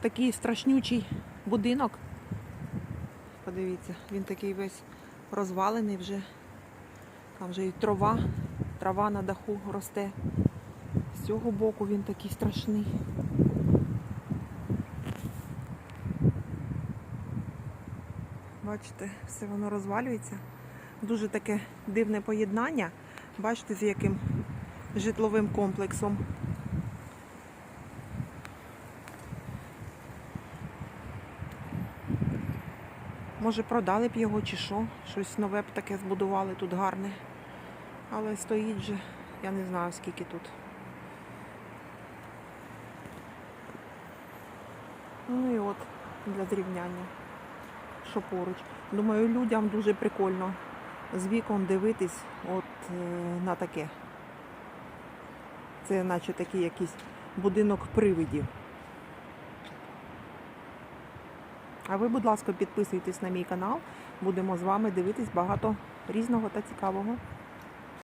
такий страшнючий будинок. Подивіться, він такий весь розвалений вже. Там вже і трава, трава на даху росте. З цього боку він такий страшний. Бачите, все воно розвалюється. Дуже таке дивне поєднання. Бачите, з яким житловим комплексом. Може продали б його чи що, щось нове б таке збудували тут гарне. Але стоїть же, я не знаю скільки тут. Ну і от для зрівняння, що поруч. Думаю, людям дуже прикольно з вікон дивитись от е, на таке. Це наче такий якийсь будинок привидів. А ви, будь ласка, підписуйтесь на мій канал. Будемо з вами дивитись багато різного та цікавого.